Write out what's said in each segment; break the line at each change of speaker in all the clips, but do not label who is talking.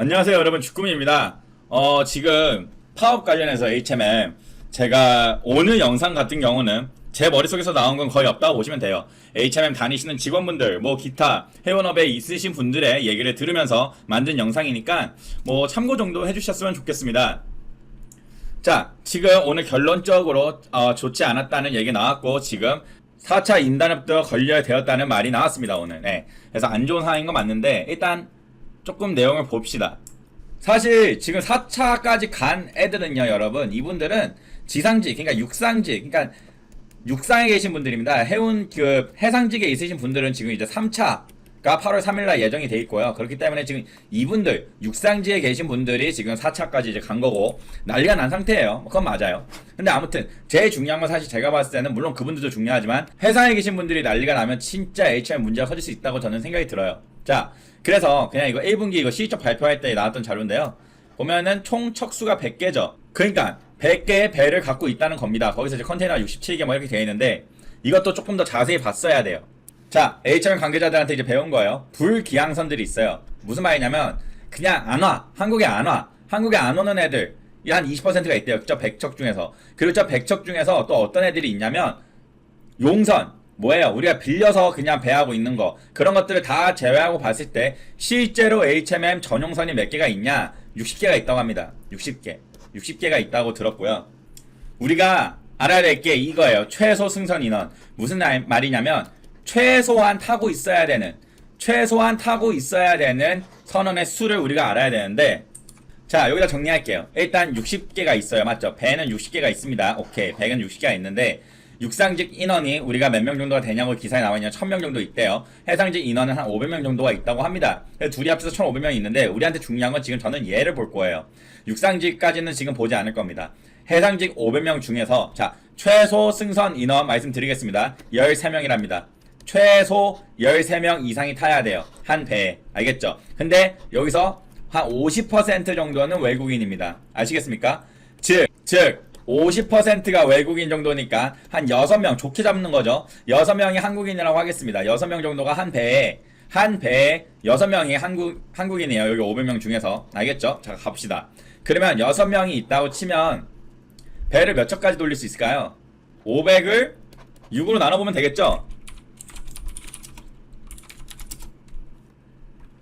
안녕하세요 여러분. 주꾸미입니다. 어 지금 파업 관련해서 HMM 제가 오늘 영상 같은 경우는 제 머릿속에서 나온 건 거의 없다고 보시면 돼요. HMM 다니시는 직원분들 뭐 기타 회원업에 있으신 분들의 얘기를 들으면서 만든 영상이니까 뭐 참고 정도 해주셨으면 좋겠습니다. 자 지금 오늘 결론적으로 어, 좋지 않았다는 얘기 나왔고 지금 4차 인단협도 걸려야 되었다는 말이 나왔습니다 오늘. 네. 그래서 안 좋은 상황인 건 맞는데 일단 조금 내용을 봅시다. 사실 지금 4차까지 간 애들은요, 여러분, 이분들은 지상직, 그러니까 육상직, 그러니까 육상에 계신 분들입니다. 해운 그 해상직에 있으신 분들은 지금 이제 3차가 8월 3일날 예정이 돼 있고요. 그렇기 때문에 지금 이분들 육상지에 계신 분들이 지금 4차까지 이제 간 거고 난리가 난 상태예요. 그건 맞아요. 근데 아무튼 제일 중요한 건 사실 제가 봤을 때는 물론 그분들도 중요하지만 회사에 계신 분들이 난리가 나면 진짜 HR 문제가 커질 수 있다고 저는 생각이 들어요. 자, 그래서 그냥 이거 1분기 이거 실적 발표할 때 나왔던 자료인데요. 보면은 총 척수가 100개죠. 그러니까 100개의 배를 갖고 있다는 겁니다. 거기서 이제 컨테이너가 67개 뭐 이렇게 되어 있는데 이것도 조금 더 자세히 봤어야 돼요. 자, HM 관계자들한테 이제 배운 거예요. 불기항선들이 있어요. 무슨 말이냐면 그냥 안 와. 한국에 안 와. 한국에 안 오는 애들 이한 20%가 있대요. 저 100척 중에서. 그리고 저 100척 중에서 또 어떤 애들이 있냐면 용선 뭐예요? 우리가 빌려서 그냥 배하고 있는 거 그런 것들을 다 제외하고 봤을 때 실제로 HMM 전용선이 몇 개가 있냐? 60개가 있다고 합니다. 60개. 60개가 있다고 들었고요. 우리가 알아야 될 게 이거예요. 최소 승선 인원. 무슨 말- 말이냐면 최소한 타고 있어야 되는 최소한 타고 있어야 되는 선원의 수를 우리가 알아야 되는데 자 여기다 정리할게요. 일단 60개가 있어요. 맞죠? 배는 60개가 있습니다. 오케이. 배는 60개가 있는데 육상직 인원이 우리가 몇 명 정도가 되냐고 기사에 나와 있냐 1000명 정도 있대요. 해상직 인원은 한 500명 정도가 있다고 합니다. 둘이 합쳐서 1500명이 있는데 우리한테 중요한 건 지금 저는 얘를 볼 거예요. 육상직까지는 지금 보지 않을 겁니다. 해상직 500명 중에서 자 최소 승선 인원 말씀드리겠습니다. 13명이랍니다. 최소 13명 이상이 타야 돼요. 한 배에. 알겠죠? 근데 여기서 한 50% 정도는 외국인입니다. 아시겠습니까? 즉, 즉, 50%가 외국인 정도니까 한 6명 좋게 잡는 거죠. 6명이 한국인이라고 하겠습니다. 6명 정도가 한 배에 한 배에 6명이 한국 한국인이에요. 여기 500명 중에서. 알겠죠? 자, 갑시다. 그러면 6명이 있다고 치면 배를 몇 척까지 돌릴 수 있을까요? 500을 6으로 나눠 보면 되겠죠?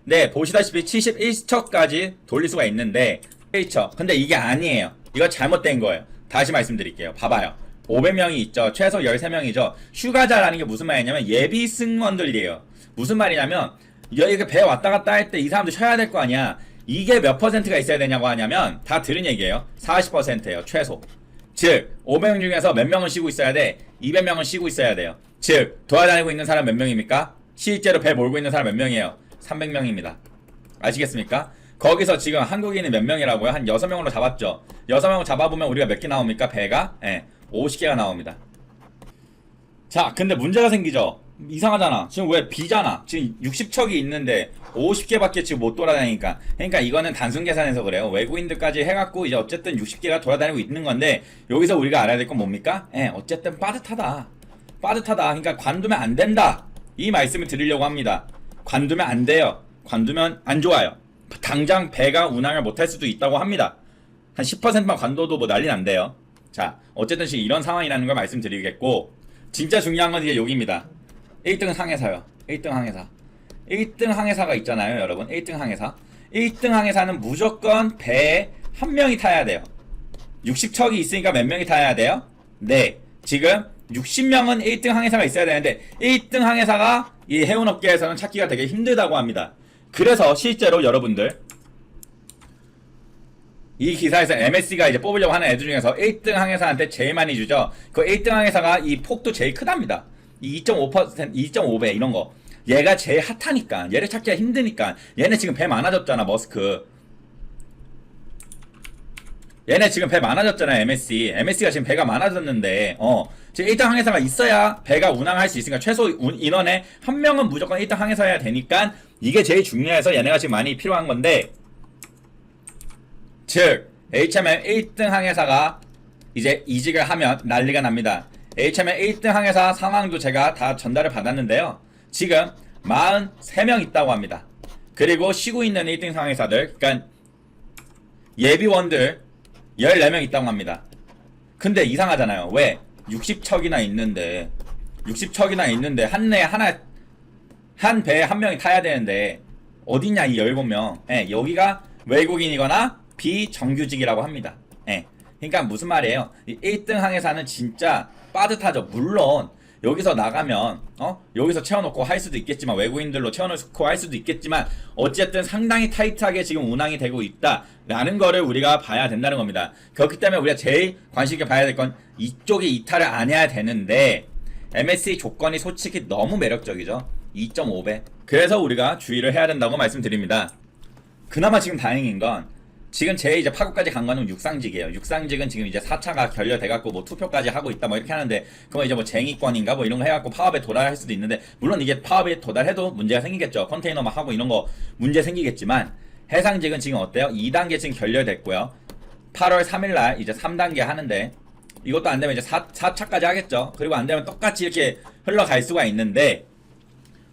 네, 보시다시피 71척까지 돌릴 수가 있는데 1척. 근데 이게 아니에요. 이거 잘못된 거예요. 다시 말씀드릴게요. 봐봐요. 500명이 있죠. 최소 13명이죠. 휴가자라는 게 무슨 말이냐면 예비 승무원들이에요. 무슨 말이냐면 여기 배 왔다 갔다 할 때 이 사람들 쉬어야 될 거 아니야. 이게 몇 퍼센트가 있어야 되냐고 하냐면 다 들은 얘기예요. 40%예요. 최소. 즉 500명 중에서 몇 명은 쉬고 있어야 돼? 200명은 쉬고 있어야 돼요. 즉 돌아다니고 있는 사람 몇 명입니까? 실제로 배 몰고 있는 사람 몇 명이에요? 300명입니다. 아시겠습니까? 거기서 지금 한국인이 몇 명이라고요? 한 6명으로 잡았죠. 6명을 잡아보면 우리가 몇 개 나옵니까? 배가? 예. 50개가 나옵니다. 자, 근데 문제가 생기죠. 이상하잖아. 지금 왜 비잖아. 지금 60척이 있는데 50개밖에 지금 못 돌아다니니까. 그러니까 이거는 단순 계산해서 그래요. 외국인들까지 해갖고 이제 어쨌든 60개가 돌아다니고 있는 건데 여기서 우리가 알아야 될 건 뭡니까? 예, 어쨌든 빠듯하다. 빠듯하다. 그러니까 관두면 안 된다. 이 말씀을 드리려고 합니다. 관두면 안 돼요. 관두면 안 좋아요. 당장 배가 운항을 못할 수도 있다고 합니다. 한 10%만 관둬도 뭐 난리 난대요. 자, 어쨌든 이런 상황이라는 걸 말씀드리겠고, 진짜 중요한 건 이제 여기입니다. 1등 항해사요. 1등 항해사. 1등 항해사가 있잖아요, 여러분. 1등 항해사. 1등 항해사는 무조건 배에 한 명이 타야 돼요. 60척이 있으니까 몇 명이 타야 돼요? 네. 지금 60명은 1등 항해사가 있어야 되는데 1등 항해사가 이 해운업계에서는 찾기가 되게 힘들다고 합니다. 그래서 실제로 여러분들 이 기사에서 MSC가 이제 뽑으려고 하는 애들 중에서 1등 항해사한테 제일 많이 주죠. 그 1등 항해사가 이 폭도 제일 크답니다. 이 2.5%, 2.5배 이런 거. 얘가 제일 핫하니까. 얘를 찾기가 힘드니까. 얘네 지금 배 많아졌잖아, 머스크. 얘네 지금 배 많아졌잖아, MSC. MSC가 지금 배가 많아졌는데, 어. 지금 1등 항해사가 있어야 배가 운항할 수 있으니까 최소 운- 인원에 한 명은 무조건 1등 항해사여야 되니까 이게 제일 중요해서 얘네가 지금 많이 필요한 건데, 즉 HMM 1등 항해사가 이제 이직을 하면 난리가 납니다. HMM 1등 항해사 상황도 제가 다 전달을 받았는데요. 지금 43명 있다고 합니다. 그리고 쉬고 있는 1등 상회사들, 그러니까 예비원들 14명 있다고 합니다. 근데 이상하잖아요. 왜? 60척이나 있는데 60척이나 있는데 한 내 하나 한 배에 한 명이 타야 되는데 어디냐 이 17명. 예, 여기가 외국인이거나 비정규직이라고 합니다. 예. 그러니까 무슨 말이에요? 이 1등 항해사는 진짜 빠듯하죠. 물론 여기서 나가면 어 여기서 채워놓고 할 수도 있겠지만 외국인들로 채워놓고 할 수도 있겠지만 어쨌든 상당히 타이트하게 지금 운항이 되고 있다라는 거를 우리가 봐야 된다는 겁니다. 그렇기 때문에 우리가 제일 관심 있게 봐야 될 건 이쪽이 이탈을 안 해야 되는데 MSC 조건이 솔직히 너무 매력적이죠. 2.5배. 그래서 우리가 주의를 해야 된다고 말씀드립니다. 그나마 지금 다행인 건 지금 제 이제 파국까지 간 거는 육상직이에요. 육상직은 지금 이제 4차가 결렬돼갖고 뭐 투표까지 하고 있다 뭐 이렇게 하는데 그건 이제 뭐 쟁의권인가 뭐 이런 거 해갖고 파업에 도달할 수도 있는데 물론 이게 파업에 도달해도 문제가 생기겠죠. 컨테이너 막 하고 이런 거 문제 생기겠지만 해상직은 지금 어때요? 2단계 지금 결렬됐고요. 8월 3일날 이제 3단계 하는데 이것도 안 되면 이제 4, 4차까지 하겠죠. 그리고 안 되면 똑같이 이렇게 흘러갈 수가 있는데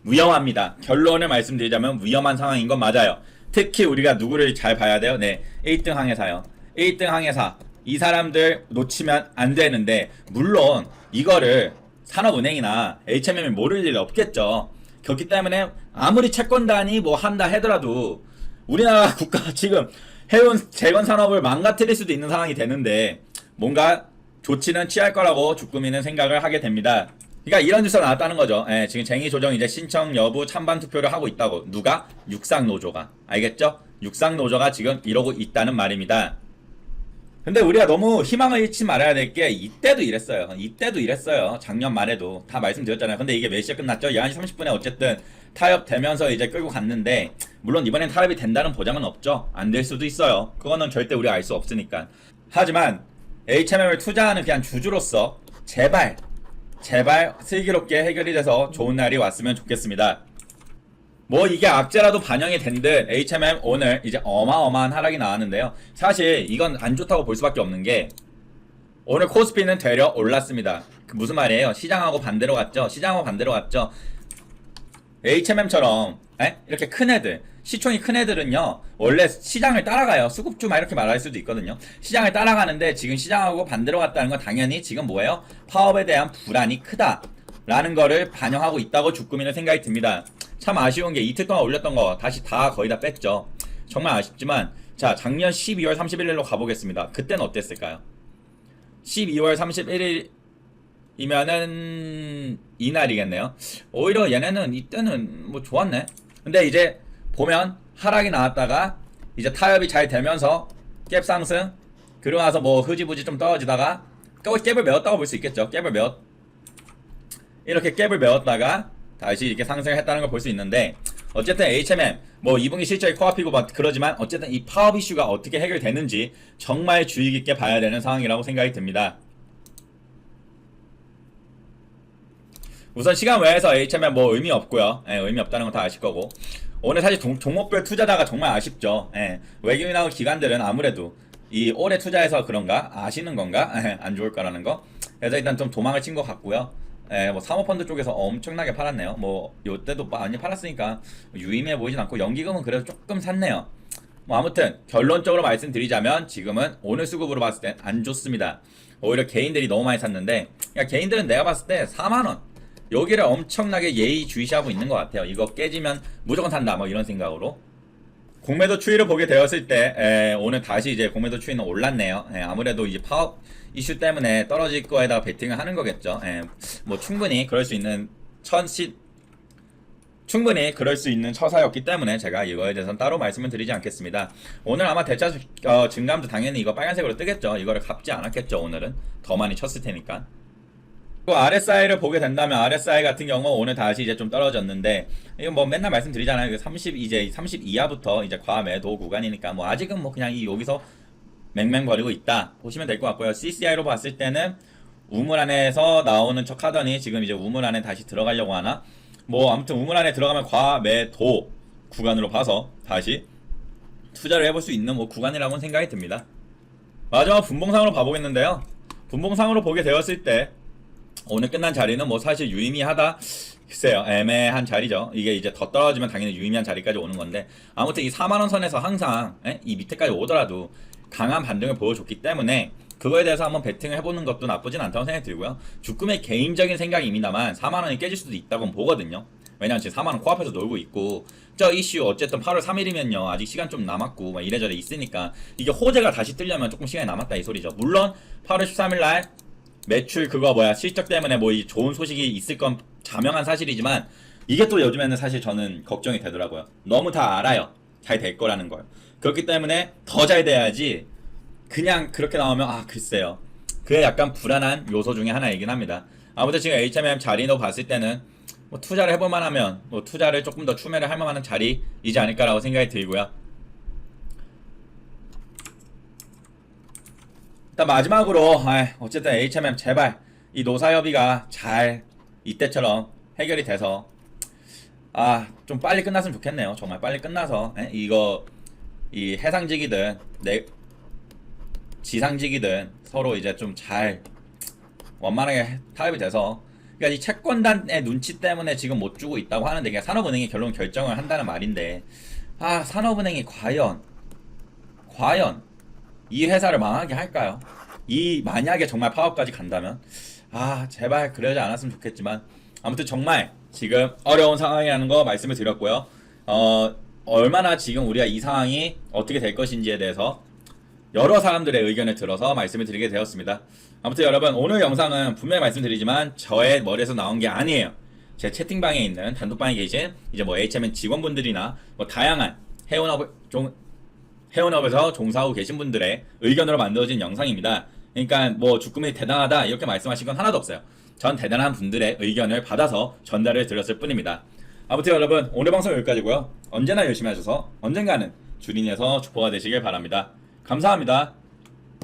위험합니다. 결론을 말씀드리자면 위험한 상황인 건 맞아요. 특히 우리가 누구를 잘 봐야 돼요? 네. 1등 항해사요. 1등 항해사. 이 사람들 놓치면 안 되는데, 물론 이거를 산업은행이나 HMM이 모를 일 없겠죠. 그렇기 때문에 아무리 채권단이 뭐 한다 하더라도 우리나라 국가 지금 해운 재건 산업을 망가뜨릴 수도 있는 상황이 되는데 뭔가 조치는 취할 거라고 주꾸미는 생각을 하게 됩니다. 그러니까 이런 뉴스가 나왔다는 거죠. 예, 지금 쟁의 조정 이제 신청 여부 찬반 투표를 하고 있다고 누가 육상 노조가 알겠죠? 육상 노조가 지금 이러고 있다는 말입니다. 근데 우리가 너무 희망을 잃지 말아야 될 게 이때도 이랬어요. 이때도 이랬어요. 작년 말에도 다 말씀드렸잖아요. 근데 이게 몇 시에 끝났죠? 11시 30분에 어쨌든 타협되면서 이제 끌고 갔는데 물론 이번엔 타협이 된다는 보장은 없죠. 안 될 수도 있어요. 그거는 절대 우리가 알 수 없으니까. 하지만 HMM을 투자하는 그냥 주주로서 제발 제발 슬기롭게 해결이 돼서 좋은 날이 왔으면 좋겠습니다. 뭐 이게 악재라도 반영이 된 듯 HMM 오늘 이제 어마어마한 하락이 나왔는데요. 사실 이건 안 좋다고 볼 수밖에 없는 게 오늘 코스피는 되려 올랐습니다. 그 무슨 말이에요? 시장하고 반대로 갔죠? 시장하고 반대로 갔죠? HMM처럼 이렇게 큰 애들 시총이 큰 애들은요 원래 시장을 따라가요. 수급주 막 이렇게 말할 수도 있거든요. 시장을 따라가는데 지금 시장하고 반대로 갔다는 건 당연히 지금 뭐예요? 파업에 대한 불안이 크다 라는 거를 반영하고 있다고 주꾸미는 생각이 듭니다. 참 아쉬운 게 이틀 동안 올렸던 거 다시 다 거의 다 뺐죠. 정말 아쉽지만 자 작년 12월 31일로 가보겠습니다. 그때는 어땠을까요? 12월 31일 이면은 이날이겠네요. 오히려 얘네는 이때는 뭐 좋았네. 근데 이제 보면 하락이 나왔다가 이제 타협이 잘 되면서 갭 상승 그러고 나서 뭐 흐지부지 좀 떨어지다가 또 갭을 메웠다고 볼 수 있겠죠. 갭을 메웠 이렇게 갭을 메웠다가 다시 이렇게 상승을 했다는 걸 볼 수 있는데 어쨌든 HMM 뭐 2분기 실적이 코앞이고 막 그러지만 어쨌든 이 파업 이슈가 어떻게 해결되는지 정말 주의 깊게 봐야 되는 상황이라고 생각이 듭니다. 우선 시간 외에서 HMM 뭐 의미 없고요. 예, 의미 없다는 건 다 아실 거고. 오늘 사실 종, 종목별 투자자가 정말 아쉽죠. 예, 외국인하고 기관들은 아무래도 이 올해 투자해서 그런가 아시는 건가 예, 안 좋을까라는 거. 그래서 일단 좀 도망을 친 것 같고요. 예, 뭐 사모펀드 쪽에서 엄청나게 팔았네요. 뭐 요때도 많이 팔았으니까 유의미해 보이진 않고 연기금은 그래도 조금 샀네요. 뭐 아무튼 결론적으로 말씀드리자면 지금은 오늘 수급으로 봤을 땐 안 좋습니다. 오히려 개인들이 너무 많이 샀는데 그러니까 개인들은 내가 봤을 때 4만 원 여기를 엄청나게 예의주시하고 있는 것 같아요. 이거 깨지면 무조건 산다 뭐 이런 생각으로. 공매도 추이를 보게 되었을 때 에, 오늘 다시 이제 공매도 추이는 올랐네요. 에, 아무래도 이제 파업 이슈 때문에 떨어질 거에다가 베팅을 하는 거겠죠. 에, 뭐 충분히 그럴 수 있는 천시 충분히 그럴 수 있는 처사였기 때문에 제가 이거에 대해서는 따로 말씀을 드리지 않겠습니다. 오늘 아마 대차 어, 증감도 당연히 이거 빨간색으로 뜨겠죠. 이거를 갚지 않았겠죠. 오늘은 더 많이 쳤을 테니까. 그 RSI를 보게 된다면 RSI 같은 경우 오늘 다시 이제 좀 떨어졌는데 이건 뭐 맨날 말씀드리잖아요. 30 이제 30 이하부터 이제 과매도 구간이니까 뭐 아직은 뭐 그냥 이 여기서 맹맹거리고 있다 보시면 될 것 같고요. CCI로 봤을 때는 우물 안에서 나오는 척 하더니 지금 이제 우물 안에 다시 들어가려고 하나 뭐 아무튼 우물 안에 들어가면 과매도 구간으로 봐서 다시 투자를 해볼 수 있는 뭐 구간이라고는 생각이 듭니다. 마지막 분봉상으로 봐보겠는데요. 분봉상으로 보게 되었을 때 오늘 끝난 자리는 뭐 사실 유의미하다. 글쎄요, 애매한 자리죠. 이게 이제 더 떨어지면 당연히 유의미한 자리까지 오는 건데 아무튼 이 4만 원 선에서 항상 예? 이 밑에까지 오더라도 강한 반등을 보여줬기 때문에 그거에 대해서 한번 베팅을 해보는 것도 나쁘진 않다고 생각이 들고요. 주금의 개인적인 생각입니다만 4만 원이 깨질 수도 있다고 보거든요. 왜냐면 지금 4만 원 코앞에서 놀고 있고 저 이슈 어쨌든 8월 3일이면요 아직 시간 좀 남았고 막 이래저래 있으니까 이게 호재가 다시 뜨려면 조금 시간이 남았다 이 소리죠. 물론 8월 13일 날 매출 그거 뭐야 실적 때문에 뭐 이 좋은 소식이 있을 건 자명한 사실이지만 이게 또 요즘에는 사실 저는 걱정이 되더라고요. 너무 다 알아요. 잘 될 거라는 걸. 그렇기 때문에 더 잘 돼야지 그냥 그렇게 나오면 아 글쎄요. 그게 약간 불안한 요소 중에 하나이긴 합니다. 아무튼 지금 HMM 자리로 봤을 때는 뭐 투자를 해볼 만 하면 뭐 투자를 조금 더 추매를 할 만한 자리이지 않을까라고 생각이 들고요. 일단 마지막으로 아, 어쨌든 HMM 제발 이 노사협의가 잘 이때처럼 해결이 돼서 아 좀 빨리 끝났으면 좋겠네요. 정말 빨리 끝나서 에? 이거 이 해상직이든 내 지상직이든 서로 이제 좀 잘 원만하게 타협이 돼서 그러니까 이 채권단의 눈치 때문에 지금 못 주고 있다고 하는데 그냥 산업은행이 결론 결정을 한다는 말인데 아 산업은행이 과연 과연 이 회사를 망하게 할까요? 이 만약에 정말 파업까지 간다면 아 제발 그러지 않았으면 좋겠지만 아무튼 정말 지금 어려운 상황이라는 거 말씀을 드렸고요. 어 얼마나 지금 우리가 이 상황이 어떻게 될 것인지에 대해서 여러 사람들의 의견을 들어서 말씀을 드리게 되었습니다. 아무튼 여러분 오늘 영상은 분명히 말씀드리지만 저의 머리에서 나온 게 아니에요. 제 채팅방에 있는 단톡방에 계신 이제 뭐 HMN 직원분들이나 뭐 다양한 해운업 종 해운업에서 종사하고 계신 분들의 의견으로 만들어진 영상입니다. 그러니까 뭐 주금이 대단하다 이렇게 말씀하신 건 하나도 없어요. 전 대단한 분들의 의견을 받아서 전달을 드렸을 뿐입니다. 아무튼 여러분 오늘 방송 여기까지고요. 언제나 열심히 하셔서 언젠가는 주린에서 주포가 되시길 바랍니다. 감사합니다.